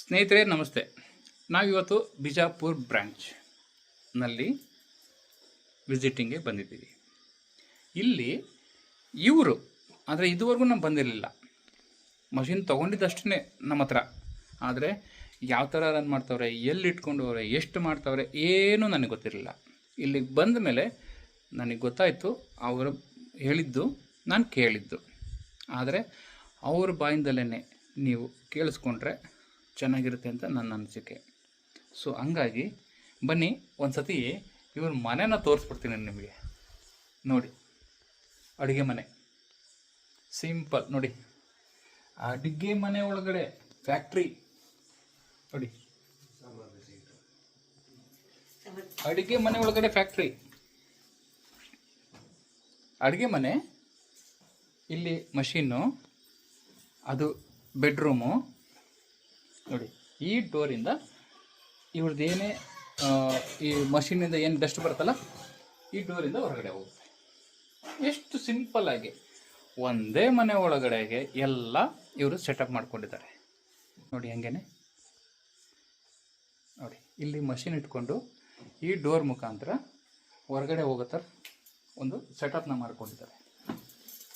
ಸ್ನೇಹಿತರೆ, ನಮಸ್ತೆ. ನಾವಿವತ್ತು ಬಿಜಾಪುರ್ ಬ್ರ್ಯಾಂಚ್ನಲ್ಲಿ ವಿಸಿಟಿಂಗ್ಗೆ ಬಂದಿದ್ದೀವಿ. ಇಲ್ಲಿ ಇವರು, ಆದರೆ ಇದುವರೆಗೂ ನಾವು ಬಂದಿರಲಿಲ್ಲ. ಮಷಿನ್ ತೊಗೊಂಡಿದ್ದಷ್ಟೇ ನಮ್ಮ ಹತ್ರ. ಆದರೆ ಯಾವ ಥರ ರನ್ ಮಾಡ್ತವ್ರೆ, ಎಲ್ಲಿ ಇಟ್ಕೊಂಡವ್ರೆ, ಎಷ್ಟು ಮಾಡ್ತವ್ರೆ, ಏನೂ ನನಗೆ ಗೊತ್ತಿರಲಿಲ್ಲ. ಇಲ್ಲಿಗೆ ಬಂದ ಮೇಲೆ ನನಗೆ ಗೊತ್ತಾಯಿತು, ಅವರು ಹೇಳಿದ್ದು ನಾನು ಕೇಳಿದ್ದು. ಆದರೆ ಅವ್ರ ಬಾಯಿಂದಲೇ ನೀವು ಕೇಳಿಸ್ಕೊಂಡ್ರೆ ಚೆನ್ನಾಗಿರುತ್ತೆ ಅಂತ ನನ್ನ ಅನಿಸಿಕೆ. ಸೊ ಹಂಗಾಗಿ ಬನ್ನಿ ಒಂದು ಸತಿ ಇವ್ರ ಮನೆನ ತೋರಿಸ್ಬಿಡ್ತೀನಿ ನಿಮಗೆ. ನೋಡಿ, ಅಡುಗೆ ಮನೆ. ಸಿಂಪಲ್ ನೋಡಿ. ಅಡುಗೆ ಮನೆ ಒಳಗಡೆ ಫ್ಯಾಕ್ಟ್ರಿ ನೋಡಿ. ಅಡುಗೆ ಮನೆ ಒಳಗಡೆ ಫ್ಯಾಕ್ಟ್ರಿ ಅಡುಗೆ ಮನೆ, ಇಲ್ಲಿ ಮಷೀನು, ಅದು ಬೆಡ್ರೂಮು ನೋಡಿ, ಈ ಡೋರಿಂದ ಇವ್ರದ್ದು ಏನೇ ಈ ಮಷೀನಿಂದ ಏನು ಡಸ್ಟ್ ಬರುತ್ತಲ್ಲ, ಈ ಡೋರಿಂದ ಹೊರಗಡೆ ಹೋಗುತ್ತೆ. ಎಷ್ಟು ಸಿಂಪಲ್ ಆಗಿ. ಒಂದೇ ಮನೆ ಒಳಗಡೆಗೆ ಎಲ್ಲ ಇವರು ಸೆಟಪ್ ಮಾಡ್ಕೊಂಡಿದ್ದಾರೆ. ನೋಡಿ ಹಂಗೇನೆ. ನೋಡಿ, ಇಲ್ಲಿ ಮಷಿನ್ ಇಟ್ಕೊಂಡು ಈ ಡೋರ್ ಮುಖಾಂತರ ಹೊರಗಡೆ ಹೋಗೋ ಥರ ಒಂದು ಸೆಟಪ್ನ ಮಾಡ್ಕೊಂಡಿದ್ದಾರೆ.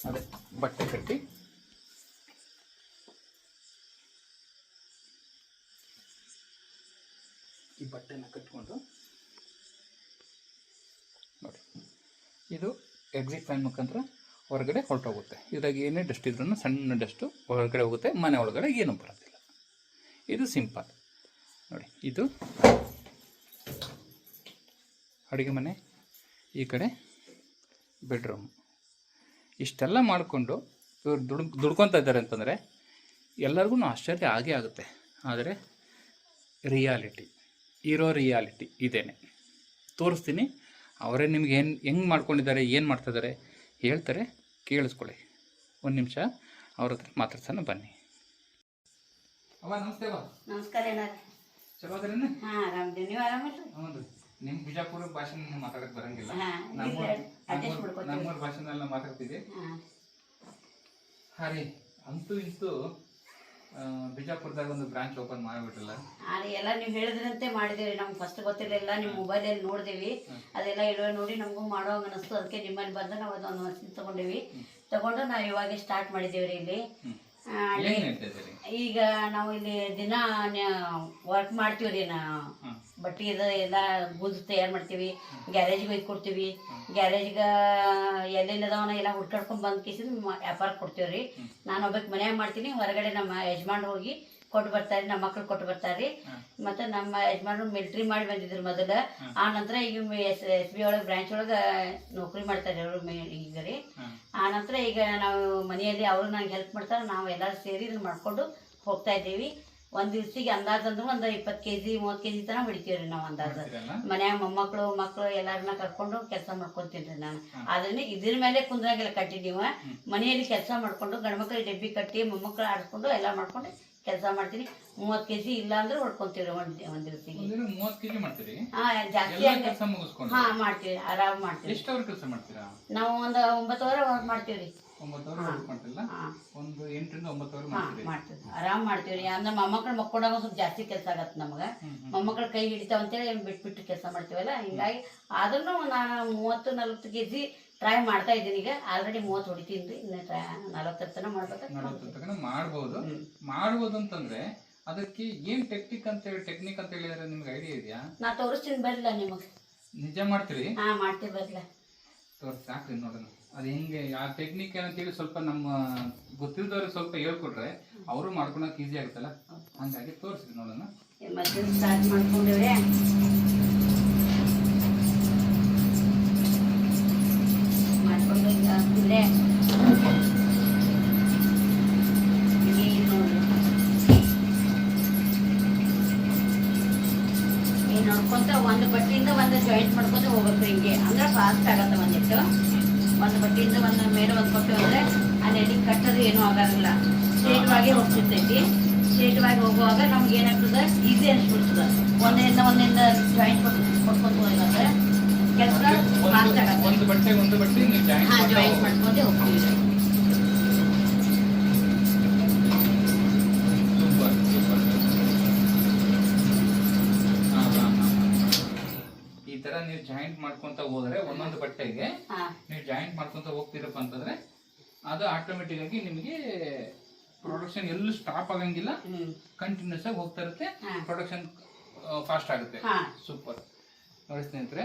ಅದೇ ಬಟ್ಟೆ ಕಟ್ಟಿ ಈ ಬಟ್ಟೆನ ಕಟ್ಕೊಂಡು. ನೋಡಿ. ಇದು ಎಕ್ಸಿಟ್ ಫ್ಯಾನ್ ಮುಖಾಂತರ ಹೊರಗಡೆ ಹೊರಟೋಗುತ್ತೆ. ಇದಾಗಿ ಏನೇ ಡಸ್ಟ್ ಇದ್ರೂ ಸಣ್ಣ ಡಸ್ಟು ಹೊರಗಡೆ ಹೋಗುತ್ತೆ, ಮನೆ ಒಳಗಡೆ ಏನೂ ಬರೋದಿಲ್ಲ. ಇದು ಸಿಂಪಲ್ ನೋಡಿ, ಇದು ಅಡುಗೆ ಮನೆ, ಈ ಕಡೆ ಬೆಡ್ರೂಮ್ ಇಷ್ಟೆಲ್ಲ ಮಾಡಿಕೊಂಡು ಇವ್ರು ದುಡ್, ದುಡ್ಕೊತಾ ಇದ್ದಾರೆ ಅಂತಂದರೆ ಎಲ್ಲರಿಗೂ ಆಶ್ಚರ್ಯ ಆಗೇ ಆಗುತ್ತೆ. ಆದರೆ ರಿಯಾಲಿಟಿ ಇರೋ ರಿಯಾಲಿಟಿ ಇದೇನೆ. ತೋರಿಸ್ತೀನಿ. ಅವರೇ ನಿಮ್ಗೆ ಏನು ಹೆಂಗೆ ಮಾಡ್ಕೊಂಡಿದ್ದಾರೆ ಏನು ಮಾಡ್ತಿದ್ದಾರೆ ಹೇಳ್ತಾರೆ ಕೇಳಿಸ್ಕೊಳ್ಳಿ. ಒಂದು ನಿಮಿಷ ಅವ್ರ ಹತ್ರ ಮಾತಾಡ್ಸೋಣ ಬನ್ನಿ. ಅವ ನಮಸ್ತೆ ಅವ. ನಮಸ್ಕಾರ ಚಲೋ ಆರಾಮಿದ್ದೀವಿ ನೀವು ಆರಾಮಲ್ರಿ? ಹೌದು ನಿಮ್ಮ ಬಿಜಾಪುರ ಭಾಷೆ ಮಾತಾಡಕ್ ಬರಂಗಿಲ್ಲ. ನಮ್ಮೂರ ಭಾಷೆನೆಲ್ಲ ಮಾತಾಡ್ತಿದ್ದೆ. ಹಾ ರೀ. ಅಂತೂ ಇಂತೂ ಬಿಜಾಪುರದಾಗ ಒಂದು ಬ್ರಾಂಚ್ ಓಪನ್ ಮಾಡಿಬಿಟ್ರಲ್ಲ? ಆದ್ರೆ ಎಲ್ಲ ನೀವು ಹೇಳಿದ್ರಂತೆ ಮಾಡಿದೇವಿ ನಮ್ಗೆ ಫಸ್ಟ್ ಗೊತ್ತಿರಲಿಲ್ಲ. ನಿಮ್ಮ ಮೊಬೈಲಲ್ಲಿ ನೋಡಿದೇವಿ. ಅದೆಲ್ಲ ಇಳುವ ನೋಡಿ ನಮಗೂ ಮಾಡೋ ಅನಿಸ್ತು. ಅದಕ್ಕೆ ನಿಮ್ಮಲ್ಲಿ ಬಂದು ನಾವು ಅದೊಂದು ಮಷಿನ್ ತಗೊಂಡೇವಿ. ತಗೊಂಡು ನಾವು ಇವಾಗ ಸ್ಟಾರ್ಟ್ ಮಾಡಿದ್ದೇವೆ ರೀ ಇಲ್ಲಿ ಈಗ ನಾವು ಇಲ್ಲಿ ದಿನ ವರ್ಕ್ ಮಾಡ್ತೀವಿ ರೀ ನಾ. ಬಟ್ಟೆ ಇದು ಎಲ್ಲ ಗುದ್ದು ತಯಾರು ಮಾಡ್ತೀವಿ, ಗ್ಯಾರೇಜ್ಗೆ ಒಯ್ದು ಕೊಡ್ತೀವಿ. ಗ್ಯಾರೇಜ್ಗೆ ಎಲ್ಲೆಲ್ಲದವನ ಎಲ್ಲ ಹುಡ್ಕಾಡ್ಕೊಂಡ್ ಬಂದ್ ಕಿಸಿದ್ ವ್ಯಾಪಾರ ಕೊಡ್ತೀವಿ ರೀ ನಾನು ಒಬ್ಬಕ್ಕೆ ಮನ್ಯಾಗ ಮಾಡ್ತೀನಿ, ಹೊರಗಡೆ ನಮ್ಮ ಯಜಮಾನ್ರು ಹೋಗಿ ಕೊಟ್ಟು ಬರ್ತಾರೆ, ನಮ್ಮ ಮಕ್ಳು ಕೊಟ್ಟು ಬರ್ತಾರೆ. ಮತ್ತೆ ನಮ್ಮ ಯಜಮಾನ್ರು ಮಿಲ್ಟ್ರಿ ಮಾಡಿ ಬಂದಿದ್ರು ಮೊದಲ. ಆ ನಂತರ ಈಗ ಎಸ್ ಎಸ್ ಬಿ ಒಳಗೆ, ಬ್ರಾಂಚ್ ಒಳಗೆ ನೌಕರಿ ಮಾಡ್ತಾರೆ ಅವರು ಈಗ ರೀ. ಆ ನಂತರ ಈಗ ನಾವು ಮನೆಯಲ್ಲಿ ಅವರು ನಂಗೆ ಹೆಲ್ಪ್ ಮಾಡ್ತಾರೆ, ನಾವು ಎಲ್ಲರೂ ಸೇರಿ ಇದನ್ನ ಮಾಡ್ಕೊಂಡು ಹೋಗ್ತಾ ಇದ್ದೀವಿ. ಒಂದ್ ದಿವ್ಸಿಗೆ ಅಂದಾಜ್ ಅಂದ್ರೆ ಒಂದು ಇಪ್ಪತ್ತು ಕೆಜಿ ಮೂವತ್ ಕೆಜಿ ತನ ಬಿಡ್ತೀವ್ರಿ ನಾವು ಅಂದಾಜ್? ಮನ್ಯಾಗ ಮೊಮ್ಮಕ್ಳು ಮಕ್ಳು ಎಲ್ಲಾರನ್ನ ಕರ್ಕೊಂಡು ಕೆಲಸ ಮಾಡ್ಕೊಂತೀನಿ ರೀ ನಾನು ಆದ್ರೆ ಇದ್ರ ಮೇಲೆ ಕಟ್ಟಿ ಕಂಟಿನ್ಯೂ ಮನೆಯಲ್ಲಿ ಕೆಲಸ ಮಾಡ್ಕೊಂಡು ಗಂಡ್ಮಕ್ಳಿಗೆ ಡಬ್ಬಿ ಕಟ್ಟಿ ಮೊಮ್ಮಕ್ಳು ಆಡ್ಕೊಂಡು ಎಲ್ಲಾ ಮಾಡ್ಕೊಂಡು ಕೆಲಸ ಮಾಡ್ತೀನಿ. ಮೂವತ್ ಕೆಜಿ ಇಲ್ಲ ಅಂದ್ರೆ ಹೊಡ್ಕೊಂತೀವ್ರಿ ಒಂದ್ ಒಂದ್ ದಿವ್ಸಿಗೆ ಹಾ ಜಾಸ್ತಿ ಹಾ ಮಾಡ್ತೀವಿ ಆರಾಮ್ ಮಾಡ್ತೀವಿ. ನಾವು ಒಂದು ಒಂಬತ್ತುವರೆ ವರ್ಕ್ ಮಾಡ್ತೀವಿ ರೀ ಒಂಬತ್ತು ಅವರ್ ಮಾಡ್ತಿಲ್ಲ ಒಂದು ಎಂಟರಿಂದ ಒಂಬತ್ತು ಅವರ್ ಹಾ ಮಾಡ್ತೀರಿ ಮಾಡ್ತೀವಿ. ಆರಾಮ್ ಮಾಡ್ತೀವಿ ರೀ. ಅಂದ್ರೆ ಮೊಮ್ಮಕ್ಳು ಮಕ್ಕೊಂಡಾಗ ಸ್ವಲ್ಪ ಜಾಸ್ತಿ ಕೆಲಸ ಆಗತ್ತೆ ನಮಗೆ. ಮೊಮ್ಮಕ್ಳು ಕೈ ಹಿಡಿತಾವ ಅಂತೇಳಿ ಬಿಟ್ಬಿಟ್ಟು ಕೆಲಸ ಮಾಡ್ತೀವಲ್ಲ? ಹಿಂಗಾಗಿ ಆದ್ರೂ ನಾನು ಮೂವತ್ತು ನಲ್ವತ್ತು ಕೆ ಜಿ ಟ್ರೈ ಮಾಡ್ತಾ ಇದ್ದೀನಿ ಈಗ. ಆಲ್ರೆಡಿ ಮೂವತ್ತು ಹೊಡಿತೀನಿ ರೀ. ಇನ್ನು ಟ್ರೈ ನಲ್ವತ್ತರ ತನಕ ಮಾಡ್ಬೇಕು ತನಕ ಮಾಡ್ಬೋದು. ಮಾಡ್ಬೋದು ಅಂತಂದ್ರೆ ಅದಕ್ಕೆ ಏನ್ ಟೆಕ್ನಿಕ್ ಅಂತ ಹೇಳಿ ಟೆಕ್ನಿಕ್ ಅಂತ ಹೇಳಿದ್ರೆ ನಿಮ್ಗೆ ಐಡಿಯಾ ಇದೆಯಾ? ನಾ ತೋರಿಸ್ತೀನಿ ಬರ್ಲಿಲ್ಲ ನಿಮಗೆ. ನಿಜ ಮಾಡ್ತೀರಿ? ಹಾ ಮಾಡ್ತೀವಿ ಬರ್ಲಿಲ್ಲ ತೋರಿಸ್ ಹಾಕ್ರಿ ನೋಡೋಣ. ಅದು ಹೆಂಗೆ ಆ ಟೆಕ್ನಿಕ್ ಏನಂತೇಳಿ ಸ್ವಲ್ಪ ನಮ್ಮ ಗೊತ್ತಿದ್ದವ್ರಿಗೆ ಸ್ವಲ್ಪ ಹೇಳ್ಕೊಟ್ರೆ ಅವರು ಮಾಡ್ಕೊಳಕ್ ಈಸಿ ಆಗುತ್ತಲ್ಲ? ಹಂಗಾಗಿ ತೋರಿಸಿ ನೋಡೋಣ. ಮತ್ತೆ ಸ್ಟಾರ್ಟ್ ಮಾಡ್ಕೊಂಡಿವ್ರಿ? ಮಾಡ್ಕೊಂಡು ನೋಡ್ಕೊಂತ ಒಂದು ಬಟ್ಟೆಯಿಂದ ಒಂದು ಜಾಯಿಂಟ್ ಮಾಡ್ಕೊಂತ ಹೋಗ್ಬೇಕು ಹಿಂಗೆ. ಅಂದ್ರೆ ಫಾಸ್ಟ್ ಆಗತ್ತೆ ಒಂದಿಟ್ಟು ಒಂದು ಬಟ್ಟೆಯಿಂದ ಒಂದು ಮೇಲೆ ಒಂದು ಬಟ್ಟೆ ಹೋದ್ರೆ ಅಲ್ಲಿ ಎಲ್ಲಿ ಕಟ್ಟೋದು ಏನೂ ಆಗೋಂಗಿಲ್ಲ. ಸ್ಟ್ರೇಟ್ವಾಗಿ ಹೋಗ್ತಿರ್ತೈತಿ. ಸ್ಟ್ರೇಟ್ವಾಗಿ ಹೋಗುವಾಗ ನಮ್ಗೆ ಏನಾಗ್ತದೆ? ಈಸಿ ಅನ್ಸ್ಬಿಡ್ತದೆ. ಒಂದರಿಂದ ಒಂದಿಂದ ಜಾಯಿಂಟ್ ಕೊಟ್ಕೊಂಡು ಹೋದ್ರೆ ಕೆಲಸ ಮಾಡ್ತಾ ಹಾಂ ಜಾಯಿಂಟ್ ಮಾಡ್ಕೊಂಡೆ ಹೋಗ್ತೀವಿ ಸೂಪರ್ ಸೂಪರ್ ಜಾಯಿಂಟ್ ಮಾಡ್ಕೊಂತ ಹೋದ್ರೆ ಒಂದೊಂದು ಬಟ್ಟೆಗೆ ನೀವು ಜಾಯಿಂಟ್ ಮಾಡ್ಕೊಂತ ಹೋಗ್ತಿರಪ್ಪ ಅಂತಂದ್ರೆ ಅದು ಆಟೋಮೆಟಿಕ್ ಆಗಿ ನಿಮಗೆ ಪ್ರೊಡಕ್ಷನ್ ಎಲ್ಲೂ ಸ್ಟಾಪ್ ಆಗಂಗಿಲ್ಲ. ಕಂಟಿನ್ಯೂಸ್ ಆಗಿ ಹೋಗ್ತಾ ಇರುತ್ತೆ. ಪ್ರೊಡಕ್ಷನ್ ಫಾಸ್ಟ್ ಆಗುತ್ತೆ. ಸೂಪರ್ ನೋಡಿ ಸ್ನೇಹಿತರೆ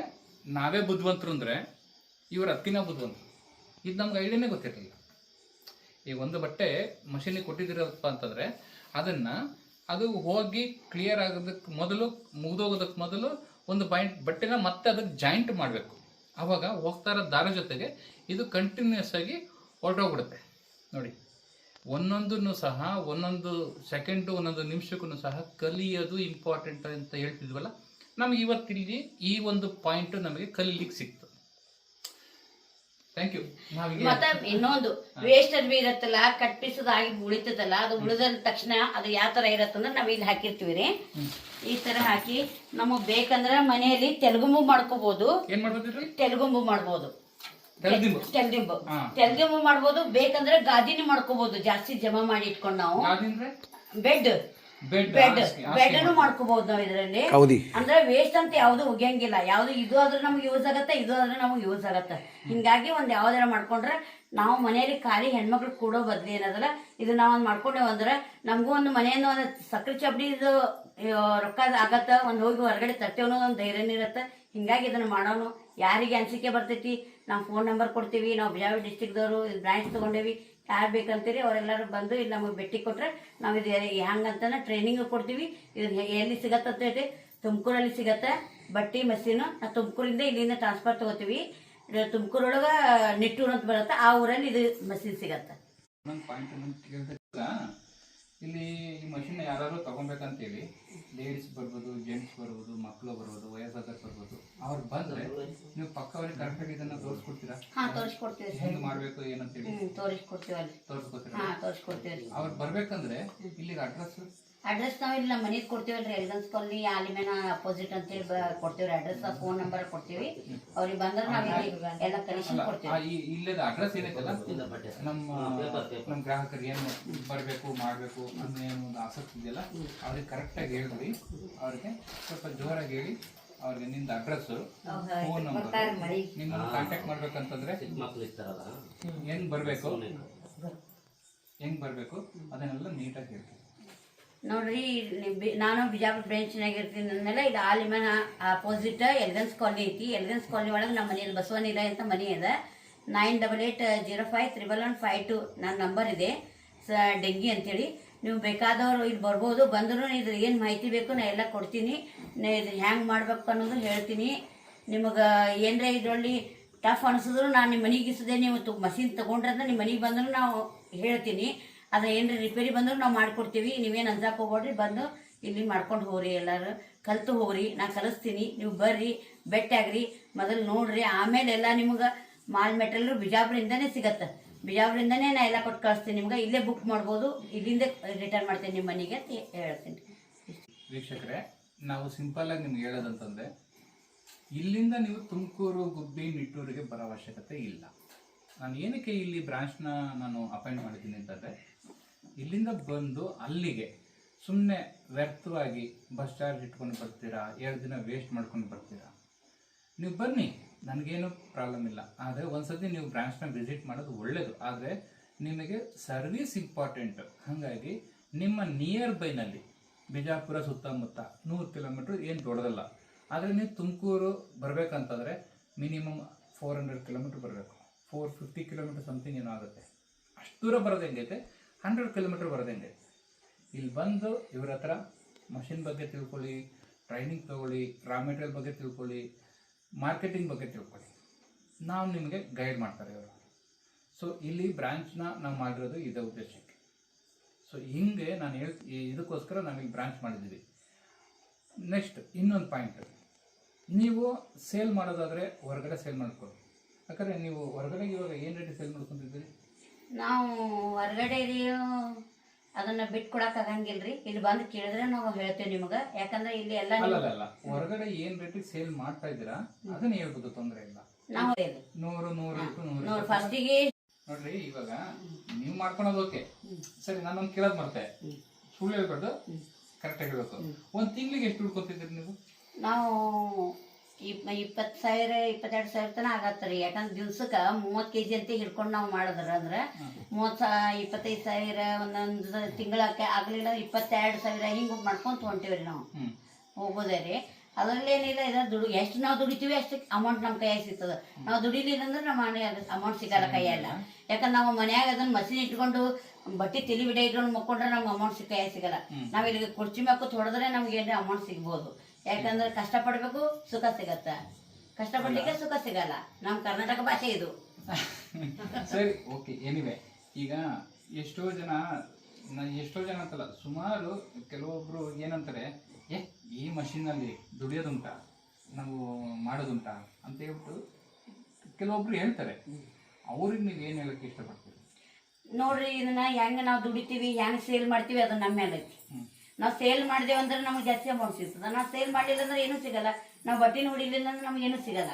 ನಾವೇ ಬುದ್ಧಿವಂತರು ಅಂದ್ರೆ ಇವ್ರ ಹತ್ತಿನ ಬುದ್ಧಿವಂತರು. ಇದು ನಮ್ಗೆ ಐಡಿಯಾನೇ ಗೊತ್ತಿರಲಿಲ್ಲ. ಈ ಒಂದು ಬಟ್ಟೆ ಮಷೀನಿಗೆ ಕೊಟ್ಟಿದ್ದೀರಪ್ಪ ಅಂತಂದ್ರೆ ಅದನ್ನ ಅದು ಹೋಗಿ ಕ್ಲಿಯರ್ ಆಗೋದಕ್ಕೆ ಮೊದಲು ಮುಗಿದೋಗೋದಕ್ಕೆ ಮೊದಲು ಒಂದು ಪಾಯಿಂಟ್ ಬಟ್ಟೆನ ಮತ್ತೆ ಅದಕ್ಕೆ ಜಾಯಿಂಟ್ ಮಾಡಬೇಕು. ಆವಾಗ ಹೋಗ್ತಾ ಇರೋ ದಾರ ಜೊತೆಗೆ ಇದು ಕಂಟಿನ್ಯೂಸ್ ಆಗಿ ಹೊರಟೋಗ್ಬಿಡುತ್ತೆ. ನೋಡಿ, ಒಂದೊಂದನ್ನು ಸಹ, ಒಂದೊಂದು ಸೆಕೆಂಡು ಒಂದೊಂದು ನಿಮಿಷಕ್ಕೂ ಸಹ ಕಲಿಯೋದು ಇಂಪಾರ್ಟೆಂಟ್ ಅಂತ ಹೇಳ್ತಿದ್ವಲ್ಲ? ನಮ್ಗೆ ಇವತ್ತಿಲ್ಲಿ ಈ ಒಂದು ಪಾಯಿಂಟು ನಮಗೆ ಕಲೀಲಿಕ್ಕೆ ಸಿಕ್ತು. ಥ್ಯಾಂಕ್ ಯು ಮತ್ತ ಇನ್ನೊಂದು ವೇಸ್ಟ್ ಅರ್ಬಿ ಇರತ್ತಲ್ಲ ಕಟ್ ಪೀಸದ ಆಗಿ ಉಳಿತದಲ್ಲ ಅದು ಉಳಿದ ತಕ್ಷಣ ಅದು ಯಾವ ತರ ಇರತ್ತಂದ್ರೆ ನಾವ್ ಇಲ್ಲಿ ಹಾಕಿರ್ತೀವಿ ರೀ ಈ ತರ ಹಾಕಿ ನಮಗ್ ಬೇಕಂದ್ರ ಮನೆಯಲ್ಲಿ ತೆಲುಗುಂಬು ಮಾಡ್ಕೋಬಹುದು ಏನ್ ತೆಲುಗುಂಬು ಮಾಡ್ಬೋದು. ತೆಲ್ದಿಂಬು ತೆಲ್ದಿಂಬು ಮಾಡ್ಬೋದು ಬೇಕಂದ್ರೆ ಗಾದಿನೂ ಮಾಡ್ಕೋಬಹುದು ಜಾಸ್ತಿ ಜಮಾ ಮಾಡಿ ಇಟ್ಕೊಂಡು ನಾವು. ಬೆಡ್. ಬೆಡ್ ಬೆಡ್ ಅನ್ನು ಮಾಡ್ಕೋಬಹುದು ನಾವು ಇದರಲ್ಲಿ ಹೌದಿ. ಅಂದ್ರೆ ವೇಸ್ಟ್ ಅಂತ ಯಾವ್ದು ಉಗಿಯಂಗಿಲ್ಲ. ಯಾವ್ದು ಇದು ಆದ್ರೂ ನಮ್ಗೆ ಯೂಸ್ ಆಗತ್ತೆ ಇದು ಆದ್ರೆ ನಮ್ಗೆ ಯೂಸ್ ಆಗತ್ತೆ. ಹಿಂಗಾಗಿ ಒಂದ್ ಯಾವ್ದಾರ ಮಾಡ್ಕೊಂಡ್ರೆ ನಾವು ಮನೆಯಲ್ಲಿ ಖಾಲಿ ಹೆಣ್ಮಕ್ಳು ಕೂಡೋ ಬದ್ಲಿ ಏನದಲ್ಲ ಇದು ನಾವೊಂದ್ ಮಾಡ್ಕೊಂಡೇವ್ ಅಂದ್ರೆ ನಮಗೂ ಒಂದು ಮನೆಯಿಂದ ಒಂದು ಸಕ್ರೆ ಚಪ್ಪಡಿ ಇದು ರೊಕ್ಕ ಆಗತ್ತ ಒಂದ್ ಹೋಗಿ ಹೊರಗಡೆ ತರ್ತೇವ್ ಅನ್ನೋದು ಒಂದು ಧೈರ್ಯನೇ ಇರತ್ತೆ. ಹಿಂಗಾಗಿ ಇದನ್ನ ಮಾಡೋನು. ಯಾರಿಗೆ ಅನಿಸಿಕೆ ಬರ್ತೈತಿ ನಾವು ಫೋನ್ ನಂಬರ್ ಕೊಡ್ತೀವಿ ನಾವು ಬಿಜಾಪುರ ಡಿಸ್ಟಿಕ್ದವರು ದವರು ಬ್ರಾಂಚ್ ತಗೊಂಡೇವಿ. ಯಾರು ಬೇಕಂತೀರಿ ಅವರೆಲ್ಲರೂ ಬಂದು ಇಲ್ಲಿ ನಮಗೆ ಭೇಟಿ ಕೊಟ್ಟರೆ ನಾವು ಇದು ಹೆಂಗಂತಾನೆ ಟ್ರೈನಿಂಗ್ ಕೊಡ್ತೀವಿ. ಇದು ಎಲ್ಲಿ ಸಿಗತ್ತೆ ಅಂತ ಹೇಳಿ ತುಮಕೂರಲ್ಲಿ ಸಿಗತ್ತೆ ಬಟ್ಟಿ ಮಸೀನು ನಾವು ತುಮಕೂರಿಂದ ಇಲ್ಲಿಂದ ಟ್ರಾನ್ಸ್ಫರ್ ತಗೋತೀವಿ. ತುಮಕೂರೊಳಗೆ ನಿಟ್ಟೂರು ಅಂತ ಬರುತ್ತೆ. ಆ ಊರಲ್ಲಿ ಇದು ಮಸೀನ್ ಸಿಗತ್ತೆ. ಇಲ್ಲಿ ಈ ಮಷಿನ್ ಯಾರು ತಗೊಬೇಕಂತೇಳಿ ಲೇಡೀಸ್ ಬರ್ಬೋದು ಜೆಂಟ್ಸ್ ಬರ್ಬೋದು ಮಕ್ಕಳು ಬರ್ಬೋದು ವಯಸ್ಸಾದವ್ರು ಬರ್ಬೋದು ಅವ್ರು ಬಂದ್ರೆ ನೀವು ಪಕ್ಕ ಅವ್ರಿಗೆ ಕರೆಕ್ಟಾಗಿ ಇದನ್ನ ತೋರಿಸ್ಕೊಡ್ತೀರಾ? ಹಾ ತೋರಿಸ್ಕೊಡ್ತೀವಿ ಹೆಂಗ್ ಮಾಡ್ಬೇಕು ಏನಂತೇಳಿ? ತೋರಿಸ್ಕೊಡ್ತೀವಿ ಹಾ ತೋರಿಸ್ಕೊಡ್ತೀವಿ ಅವ್ರು ಬರ್ಬೇಕಂದ್ರೆ ಇಲ್ಲಿಗೆ ಅಡ್ರೆಸ್ ಅಡ್ರೆಸ್ ನಾವು ಇಲ್ಲಿ ನಮ್ಮ ಮನೆಗೆ ಕೊಡ್ತೀವಲ್ರಿ ಎಲ್ಗನ್ಸ್ ಕಾಲನಿ ಆಲಿಮೇನ ಅಪೋಸಿಟ್ ಅಂತೇಳಿ ಕೊಡ್ತೀವ್ರಿ. ಅಡ್ರೆಸ್ ಫೋನ್ ನಂಬರ್ ಕೊಡ್ತೀವಿ. ಅವ್ರಿಗೆ ಬಂದ್ರೆ ನಾವು ಎಲ್ಲ ಕನೆಕ್ಷನ್ ಕೊಡ್ತೀವಿ. ಇಲ್ಲದ ಅಡ್ರೆಸ್ ಏನೈತಲ್ಲ? ನಮ್ಮ ನಮ್ಮ ಗ್ರಾಹಕರಿಗೆ ಏನು ಬರಬೇಕು ಮಾಡಬೇಕು ಅನ್ನೋ ಏನು ಒಂದು ಆಸಕ್ತಿ ಇದೆಯಲ್ಲ ಅವ್ರಿಗೆ ಕರೆಕ್ಟಾಗಿ ಹೇಳ್ರಿ. ಅವ್ರಿಗೆ ಸ್ವಲ್ಪ ಜೋರಾಗಿ ಹೇಳಿ ಅವ್ರಿಗೆ ನಿಂದ ಅಡ್ರೆಸ್ ಫೋನ್ ನಂಬರ್ ನಿಮ್ಮ ಕಾಂಟ್ಯಾಕ್ಟ್ ಮಾಡ್ಬೇಕಂತಂದ್ರೆ ಹೆಂಗ್ ಬರಬೇಕು? ಹೆಂಗ್ ಬರಬೇಕು? ಅದನ್ನೆಲ್ಲ ನೀಟಾಗಿ ಹೇಳ್ತೀವಿ ನೋಡ್ರಿ ನಾನು ಬಿಜಾಪುರ ಬ್ರಾಂಚ್ನಾಗ ಇರ್ತೀನಿ ಅಂದಮೇಲೆ ಇದು ಆಲಿಮನ ಅಪೋಸಿಟ್ ಎಲ್ಗನ್ಸ್ ಕಾಲೋನಿ ಐತಿ. ಎಲ್ಗನ್ಸ್ ಕಾಲನಿ ಒಳಗೆ ನಮ್ಮ ಮನೆಯಲ್ಲಿ ಇಲ್ಲ ಅಂತ ಮನೆ ಇದೆ. Nine double eight zero five triple one five two ನನ್ನ ನಂಬರ್ ಇದೆ. ಸ, ಡೆಂಗಿ ಅಂತೇಳಿ. ನೀವು ಬೇಕಾದವರು ಇಲ್ಲಿ ಬರ್ಬೋದು. ಬಂದರೂ ಇದು ಏನು ಮಾಹಿತಿ ಬೇಕು ನಾ ಎಲ್ಲ ಕೊಡ್ತೀನಿ. ಇದು ಹ್ಯಾಂಗೆ ಮಾಡ್ಬೇಕು ಅನ್ನೋದು ಹೇಳ್ತೀನಿ. ನಿಮಗೆ ಏನರ ಇದರಲ್ಲಿ ಟಫ್ ಅನಿಸಿದ್ರು ನಾನು ನಿಮ್ಮ ಮನೆಗೆ ಇಸದೆ ನೀವು ತು ಮಸೀನ್ ತೊಗೊಂಡ್ರೆ ನಿಮ್ಮ ಮನೆಗೆ ಬಂದರೂ ನಾವು ಹೇಳ್ತೀನಿ. ಅದು ಏನ್ರಿ ರಿಪೇರಿ ಬಂದರೂ ನಾವು ಮಾಡ್ಕೊಡ್ತೀವಿ, ನೀವೇನು ಅಂಜಾಕ್ ಹೋಗ್ಬೇಡ್ರಿ ಬಂದು ಇಲ್ಲಿ ಮಾಡ್ಕೊಂಡು ಹೋಗ್ರಿ ಎಲ್ಲರೂ. ಕಲ್ತು ಹೋಗ್ರಿ, ನಾ ಕಲಿಸ್ತೀನಿ, ನೀವು ಬರ್ರಿ ಬೆಟ್ಟಾಗ್ರಿ ಮೊದಲು ನೋಡ್ರಿ, ಆಮೇಲೆ ಎಲ್ಲ ನಿಮ್ಗೆ ಮಾಲ್ ಮೆಟೀರಿಯಲ್ ಬಿಜಾಪುರಿಂದನೇ ಸಿಗತ್ತೆ. ಬಿಜಾಪುರಿಂದನೇ ನಾ ಎಲ್ಲ ಕೊಟ್ಟು ಕಳಿಸ್ತೀನಿ, ನಿಮ್ಗೆ ಇಲ್ಲೇ ಬುಕ್ ಮಾಡ್ಬೋದು, ಇಲ್ಲಿಂದ ರಿಟರ್ನ್ ಮಾಡ್ತೀನಿ ನಿಮ್ಮ ಮನೆಗೆ ಅಂತ ಹೇಳ್ತೀನಿ. ವೀಕ್ಷಕರೇ, ನಾವು ಸಿಂಪಲ್ ಆಗಿ ನಿಮ್ಗೆ ಹೇಳೋದಂತಂದ್ರೆ, ಇಲ್ಲಿಂದ ನೀವು ತುಮಕೂರು, ಗುಬ್ಬಿ, ನಿಟ್ಟೂರಿಗೆ ಬರೋ ಅವಶ್ಯಕತೆ ಇಲ್ಲ. ನಾನು ಏನಕ್ಕೆ ಇಲ್ಲಿ ಬ್ರಾಂಚ್ನ ನಾನು ಅಪಾಯಿಂಟ್ ಮಾಡಿದ್ದೀನಿ ಅಂತಂದರೆ ಇಲ್ಲಿಂದ ಬಂದು ಅಲ್ಲಿಗೆ ಸುಮ್ಮನೆ ವ್ಯರ್ಥವಾಗಿ ಬಸ್ ಚಾರ್ಜ್ ಇಟ್ಕೊಂಡು ಬರ್ತೀರಾ? ಎರಡು ದಿನ ವೇಸ್ಟ್ ಮಾಡ್ಕೊಂಡು ಬರ್ತೀರಾ? ನೀವು ಬನ್ನಿ, ನನಗೇನು ಪ್ರಾಬ್ಲಮ್ ಇಲ್ಲ. ಆದರೆ ಒಂದ್ಸತಿ ನೀವು ಬ್ರಾಂಚ್ನ ವಿಸಿಟ್ ಮಾಡೋದು ಒಳ್ಳೆಯದು ಆದರೆ ನಿಮಗೆ ಸರ್ವಿಸ್ ಇಂಪಾರ್ಟೆಂಟ್ ಹಾಗಾಗಿ ನಿಮ್ಮ ನಿಯರ್ ಬೈನಲ್ಲಿ ಬಿಜಾಪುರ ಸುತ್ತಮುತ್ತ ನೂರು ಕಿಲೋಮೀಟ್ರ್ ಏನು ದೊಡ್ಡದಲ್ಲ, ಆದರೆ ನೀವು ತುಮಕೂರು ಬರಬೇಕಂತಂದರೆ ಮಿನಿಮಮ್ ಫೋರ್ ಹಂಡ್ರೆಡ್ ಕಿಲೋಮೀಟ್ರ್ ಬರಬೇಕು. ಫೋರ್ ಫಿಫ್ಟಿ ಕಿಲೋಮೀಟರ್ ಸಮಥಿಂಗ್ ಏನೋ ಆಗುತ್ತೆ. ಅಷ್ಟು ದೂರ ಬರೋದು ಹೆಂಗೈತೆ? ಹಂಡ್ರೆಡ್ ಕಿಲೋಮೀಟರ್ ಬರೋದಂಗೆ ಇಲ್ಲಿ ಬಂದು ಇವ್ರ ಹತ್ರ ಮಷಿನ್ ಬಗ್ಗೆ ತಿಳ್ಕೊಳ್ಳಿ ಟ್ರೈನಿಂಗ್ ತಗೊಳ್ಳಿ ರಾ ಮೆಟೀರಿಯಲ್ ಬಗ್ಗೆ ತಿಳ್ಕೊಳ್ಳಿ ಮಾರ್ಕೆಟಿಂಗ್ ಬಗ್ಗೆ ತಿಳ್ಕೊಳ್ಳಿ. ನಾವು ನಿಮಗೆ ಗೈಡ್ ಮಾಡ್ತಾರೆ ಇವರು. ಸೊ ಇಲ್ಲಿ ಬ್ರಾಂಚ್ನ ನಾವು ಮಾಡಿರೋದು ಇದೇ ಉದ್ದೇಶಕ್ಕೆ. ಸೊ ಹಿಂಗೆ ನಾನು ಹೇಳ್ ಇದಕ್ಕೋಸ್ಕರ ನಾವೀಗ ಬ್ರಾಂಚ್ ಮಾಡಿದ್ದೀವಿ. ನೆಕ್ಸ್ಟ್ ಇನ್ನೊಂದು ಪಾಯಿಂಟ್ ನೀವು ಸೇಲ್ ಮಾಡೋದಾದರೆ ಹೊರಗಡೆ ಸೇಲ್ ಮಾಡ್ಕೊಳ್ಳಿ. ಯಾಕಂದರೆ ನೀವು ಹೊರಗಡೆ ಇವಾಗ ಏನು ರೇಟಿಗೆ ಸೇಲ್ ಮಾಡ್ಕೊತಿದ್ದೀರಿ? ನಾವು ಹೊರಗಡೆ ರೀ ಅದನ್ನ ಬಿಟ್ಕೊಡಕ್ ಆಗಂಗಿಲ್ರಿ. ಇಲ್ಲಿ ಬಂದು ಕೇಳಿದ್ರೆ ನಾವು ಹೇಳ್ತೇವೆ ನಿಮ್ಗ. ಯಾಕಂದ್ರೆ ಇಲ್ಲಿ ಎಲ್ಲ ಅಲ್ಲ ಹೊರಗಡೆ ಏನ್ ರೇಟಿಗೆ ಸೇಲ್ ಮಾಡ್ತಾ ಇದ್ದೀರಾ ಅದನ್ನ ಹೇಳ್ಬೋದು ತೊಂದರೆ ಇಲ್ಲ. ನಾವು ನೂರು ನೂರು ನೂರು ಇಟ್ಟು. ಫಸ್ಟಿಗೆ ನೋಡ್ರಿ ಇವಾಗ ನೀವು ಮಾಡ್ಕೊಳೋದು ಓಕೆ. ಸರಿ ನಾನೊಂದು ಕೇಳೋದು ಮಾಡ್ತೆ ಸುಳ್ಳು ಹೇಳ್ಬಾರ್ದು ಕರೆಕ್ಟಾಗಿ ಹೇಳ್ಬೇಕು. ಒಂದು ತಿಂಗ್ಳಿಗೆ ಎಷ್ಟು ಉಳ್ಕೊತಿದ್ದೀರಿ ನೀವು? ನಾವು ಇಪ್ ಇಪ್ಪತ್ತು ಸಾವಿರ ಇಪ್ಪತ್ತೆರಡು ಸಾವಿರ ತನಕ ಆಗತ್ತೆ ರೀ. ಯಾಕಂದ್ರೆ ದಿವ್ಸಕ್ಕೆ ಮೂವತ್ತು ಕೆ ಜಿ ಅಂತ ಹಿಡ್ಕೊಂಡು ನಾವು ಮಾಡಿದ್ರೆ ಅಂದ್ರೆ ಮೂವತ್ತು ಸಾ ಇಪ್ಪತ್ತೈದು ಸಾವಿರ ಒಂದೊಂದು ತಿಂಗಳಕ್ಕೆ ಆಗಲಿಲ್ಲ ಇಪ್ಪತ್ತೆರಡು ಸಾವಿರ ಹಿಂಗೆ ಮಾಡ್ಕೊಂತ ತೊಗೊಂತೀವಿ ರೀ ನಾವು. ಹೋಗೋದೇ ರೀ. ಅದರಲ್ಲೇನಿಲ್ಲ ಇದು ದುಡಿ ಎಷ್ಟು ನಾವು ದುಡಿತೀವಿ ಅಷ್ಟು ಅಮೌಂಟ್ ನಮ್ಮ ಕೈಯಾಗ ಸಿಗ್ತದೆ. ನಾವು ದುಡಿಲಿಲ್ಲ ಅಂದ್ರೆ ನಮ್ಮ ಅಮೌಂಟ್ ಸಿಗಲ್ಲ ಕೈಯಲ್ಲ ಯಾಕಂದ್ರೆ ನಾವು ಮನ್ಯಾಗ ಅದನ್ನ ಮಸೀನ್ ಇಟ್ಕೊಂಡು ಬಟ್ಟೆ ತಿಳಿ ಬಿಡ ಇಟ್ಕೊಂಡು ಮಕ್ಕೊಂಡ್ರೆ ನಮ್ಗೆ ಅಮೌಂಟ್ ಸಿಕ್ಕ ಸಿಗಲ್ಲ. ನಾವು ಇಲ್ಲಿಗೆ ಕುರ್ಚಿ ಮ್ಯಾಕ ಹೊಡೆದ್ರೆ ನಮ್ಗೆ ಏನೇ ಅಮೌಂಟ್ ಸಿಗ್ಬೋದು. ಯಾಕಂದ್ರೆ ಕಷ್ಟಪಡಬೇಕು ಸುಖ ಸಿಗತ್ತ. ಕಷ್ಟಪಡ್ಲಿಕ್ಕೆ ಸುಖ ಸಿಗಲ್ಲ. ನಮ್ಮ ಕರ್ನಾಟಕ ಭಾಷೆ ಇದು. ಸರಿ ಓಕೆ ಎನಿವೆ ಈಗ ಎಷ್ಟೋ ಜನ ನ- ಎಷ್ಟೋ ಜನ ಅಂತಲ್ಲ ಸುಮಾರು ಕೆಲವೊಬ್ರು ಏನಂತಾರೆ ಏ ಈ ಮಷೀನಲ್ಲಿ ದುಡಿಯೋದುಂಟ ನಾವು ಮಾಡೋದುಂಟ ಅಂತ ಹೇಳ್ಬಿಟ್ಟು ಕೆಲವೊಬ್ರು ಹೇಳ್ತಾರೆ. ಅವ್ರಿಗೆ ನೀವು ಏನು ಹೇಳಕ್ಕೆ ಇಷ್ಟಪಡ್ತೀವಿ ನೋಡ್ರಿ ಇದನ್ನ ಹೆಂಗ್ ನಾವು ದುಡಿತೀವಿ ಹೆಂಗ್ ಸೇಲ್ ಮಾಡ್ತೀವಿ ಅದು ನಮ್ಮ ಮೇಲೆ ಐತಿ. ನಾವು ಸೇಲ್ ಮಾಡಿದೇವು ಅಂದ್ರೆ ನಮ್ಗೆ ಜಾಸ್ತಿ ಅಮೌಂಟ್ ಸಿಗ್ತದೆ. ನಾವು ಸೇಲ್ ಮಾಡಲಿಲ್ಲ ಅಂದ್ರೆ ಏನು ಸಿಗಲ್ಲ. ನಾವು ಬಟ್ಟೆ ಹೊಡಿಲಿಲ್ಲ ಅಂದ್ರೆ ನಮ್ಗೆ ಏನು ಸಿಗಲ್ಲ?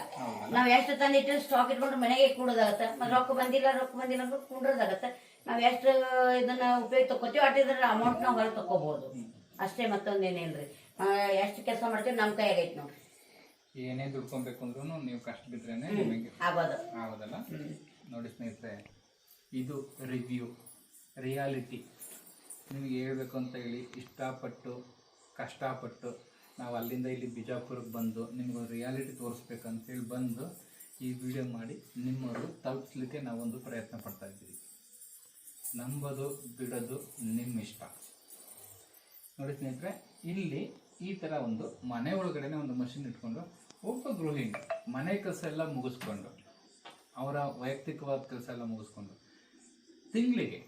ನಾವು ಎಷ್ಟು ತಂದಿಟ್ಟು ಸ್ಟಾಕ್ ಇಟ್ಕೊಂಡು ಮನೆಗೆ ಕೂಡೋದಾಗತ್ತೆ. ಮತ್ತೆ ರೊಕ್ಕ ಬಂದಿಲ್ಲ ರೊಕ್ಕ ಬಂದಿಲ್ಲ ಅಂದ್ರೆ ಕೂಡೋದಾಗತ್ತೆ ನಾವು ಎಷ್ಟು ಇದನ್ನ ಉಪಯೋಗ ತಗೋತೀವಿ ಅಟ್ಟಿದ್ರೆ ಅಮೌಂಟ್ ನಾವು ಹೊರಗೆ ತಗೋಬಹುದು ಅಷ್ಟೇ ಮತ್ತೊಂದೇನಿಲ್ರಿ ಎಷ್ಟು ಕೆಲಸ ಮಾಡ್ತೀವಿ ನಮ್ಮ ಕೈ ಆಗೈತೆ ನೋಡ್ರಿ ಏನೇ ದುಡ್ಕೊಬೇಕು ಅಂದ್ರೂ ನೀವು ಕಷ್ಟ ಬಿದ್ರೇನೆ ನಿಮಗೆ ಆಗೋದಲ್ಲ ನೋಡಿ ಸ್ನೇಹಿತರೆ ಇದು ರಿವ್ಯೂ ರಿಯಾಲಿಟಿ ನಿಮಗೆ ಹೇಳಬೇಕು ಅಂತ ಹೇಳಿ ಇಷ್ಟಪಟ್ಟು, ಕಷ್ಟಪಟ್ಟು ನಾವು ಅಲ್ಲಿಂದ ಇಲ್ಲಿ ಬಿಜಾಪುರಕ್ಕೆ ಬಂದು ನಿಮ್ಗೆ ರಿಯಾಲಿಟಿ ತೋರಿಸ್ಬೇಕಂತೇಳಿ ಬಂದು ಈ ವಿಡಿಯೋ ಮಾಡಿ ನಿಮ್ಮವರು ತಲುಪಿಸ್ಲಿಕ್ಕೆ ನಾವೊಂದು ಪ್ರಯತ್ನ ಪಡ್ತಾ ಇದ್ದೀವಿ. ನಂಬೋದು, ಬಿಡೋದು ನಿಮ್ಮ ಇಷ್ಟ. ನೋಡಿ ಸ್ನೇಹಿತರೆ, ಇಲ್ಲಿ ಈ ಥರ ಒಂದು ಮನೆ ಒಳಗಡೆನೆ ಒಂದು ಮಷಿನ್ ಇಟ್ಕೊಂಡು ಒಬ್ಬ ಗೃಹಿಣಿ ಮನೆ ಕೆಲಸ ಎಲ್ಲ ಮುಗಿಸ್ಕೊಂಡು, ಅವರ ವೈಯಕ್ತಿಕವಾದ ಕೆಲಸ ಎಲ್ಲ ಮುಗಿಸ್ಕೊಂಡು ತಿಂಗಳಿಗೆ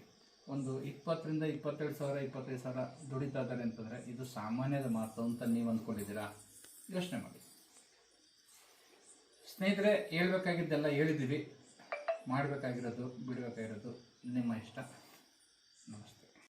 ಒಂದು ಇಪ್ಪತ್ತರಿಂದ ಇಪ್ಪತ್ತೆರಡು ಸಾವಿರ, ಇಪ್ಪತ್ತೈದು ಸಾವಿರ ದುಡಿತಾ ಇದ್ದಾರೆ ಅಂತಂದರೆ ಇದು ಸಾಮಾನ್ಯದ ಮಾತು ಅಂತ ನೀವು ಅಂದ್ಕೊಂಡಿದ್ದೀರಾ? ಯೋಚನೆ ಮಾಡಿ. ಸ್ನೇಹಿತರೆ, ಹೇಳ್ಬೇಕಾಗಿದ್ದೆಲ್ಲ ಹೇಳಿದ್ದೀವಿ. ಮಾಡಬೇಕಾಗಿರೋದು, ಬಿಡಬೇಕಾಗಿರೋದು ನಿಮ್ಮ ಇಷ್ಟ. ನಮಸ್ತೆ.